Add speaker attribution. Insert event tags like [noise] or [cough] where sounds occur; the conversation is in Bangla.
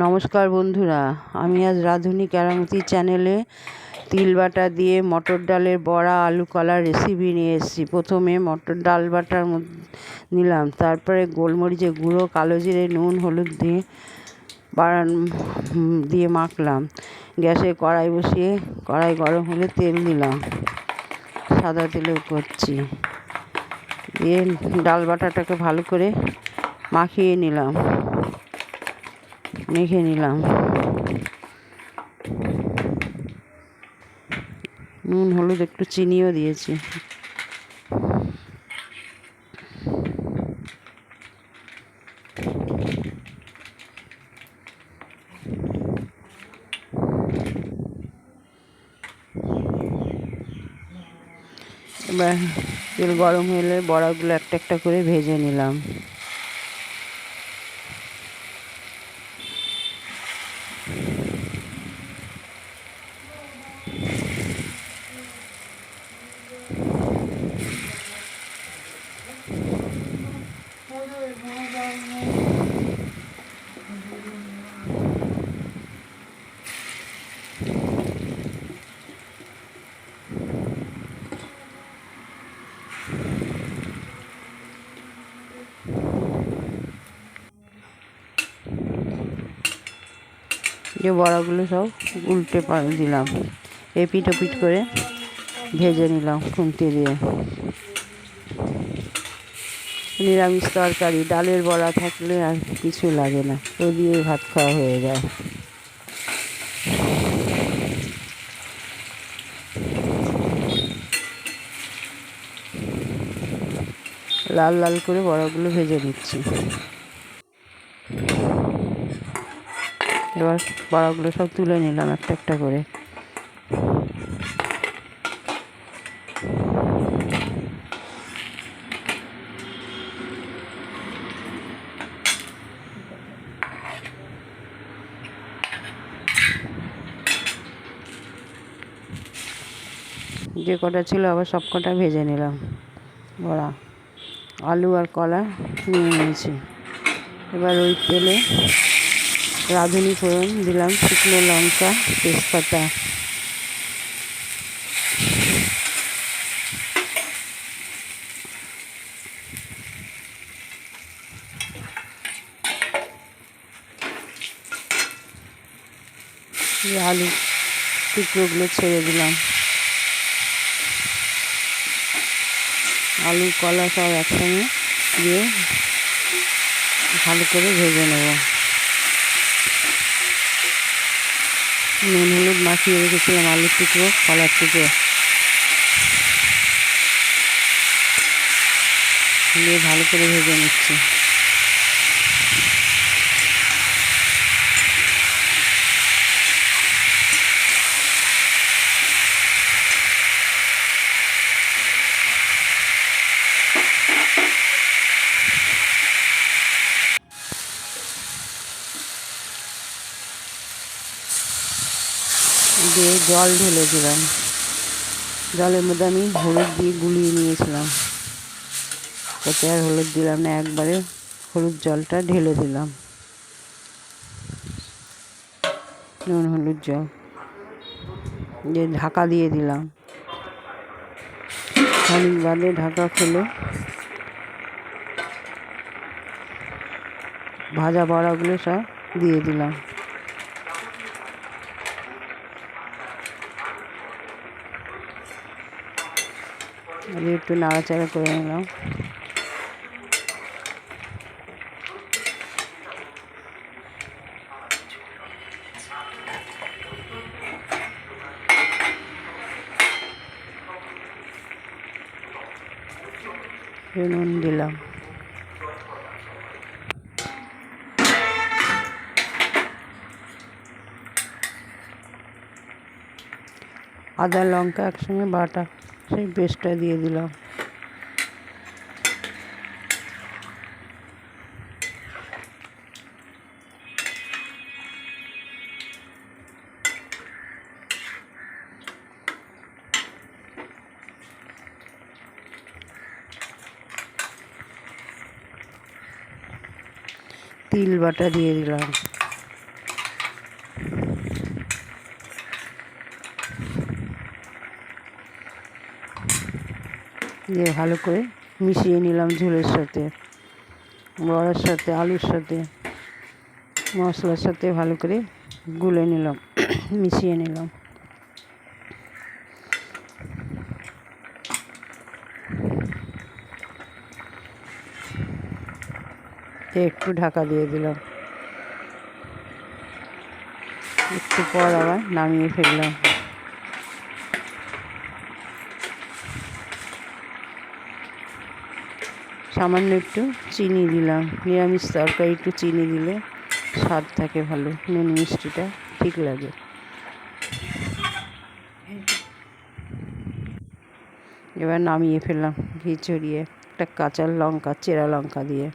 Speaker 1: নমস্কার বন্ধুরা, আমি আজ রাঁধুনি কেরামতি চ্যানেলে তিল বাটা দিয়ে মটর ডালের বড়া, আলু কলার রেসিপি নিয়ে এসেছি। প্রথমে মটর ডাল বাটার নিলাম, তারপরে গোলমরিচে গুঁড়ো, কালো জিরে, নুন, হলুদ দিয়ে বাড়ান দিয়ে মাখলাম। গ্যাসে কড়াই বসিয়ে কড়াই গরম হলে তেল দিলাম সাদা তেলেও করছি। দিয়ে ডাল বাটাটাকে ভালো করে মাখিয়ে নিলাম। মেখে নিলাম। নুন, হলুদ, একটু চিনিও দিয়েছি। এবার তেল গরম হলে বড়াগুলো একটা একটা করে ভেজে নিলাম। যে বড়াগুলো সব উল্টে দিলাম। এপিট ওপিট করে ভেজে নিলাম খুন্তি দিয়ে। নিরামিষ তরকারি, ডালের বড়া থাকলে আর কিছু লাগে না, ও দিয়ে ভাত খাওয়া হয়ে যায়। লাল লাল করে বড়াগুলো ভেজে নিচ্ছি। এবার বড়াগুলো সব তুলে নিলাম একটা একটা করে। যে কটা ছিল আবার সব কটা ভেজে নিলাম। বড়া, আলু আর কলা নিয়ে নিয়েছি। এবার ওই তেলে রাঁধুনি ফোড়ন দিলাম শুকনো লঙ্কা, তেজপাতা। আলু টুকরোগুলো ছেড়ে দিলাম। আলু, কলা সব একসঙ্গে দিয়ে ভালো করে ভেজে নেব। নুন হলুদ মাখিয়ে রেখেছিলাম আলুর টুকরো কলার টুকরো। দিয়ে ভালো করে ভেজে নিচ্ছি। দিয়ে জল ঢেলে দিলাম জলের মধ্যে আমি হলুদ দিয়ে গুলিয়ে নিয়েছিলাম। তাতে আর হলুদ দিলাম না, একবারে হলুদ জলটা ঢেলে দিলাম নুন, হলুদ জল দিয়ে ঢাকা দিয়ে দিলাম। খানিক বাদে ঢাকা খুলে ভাজা বড়াগুলো সব দিয়ে দিলাম। একটু নাড়াচাড়া করে নিলাম। নুন দিলাম। আদা লঙ্কা একসঙ্গে বাটা। সেই পেস্টটা দিয়ে দিলাম। তিল বাটা দিয়ে দিলাম। দিয়ে ভালো করে মিশিয়ে নিলাম ঝোলের সাথে, বড়ার সাথে, আলুর সাথে, মশলার সাথে ভালো করে গুলে নিলাম, [coughs] মিশিয়ে নিলাম। একটু ঢাকা দিয়ে দিলাম। একটু পর আবার নামিয়ে ফেললাম। সামান্য একটু চিনি দিলাম। নিরামিষ তরকারি একটু চিনি দিলে স্বাদ থাকে ভালো। নুন মিষ্টিটা ঠিক লাগে। এবার নামিয়ে ফেললাম ঘি ছড়িয়ে। একটা কাঁচা লঙ্কা, চেরা লঙ্কা দিয়ে।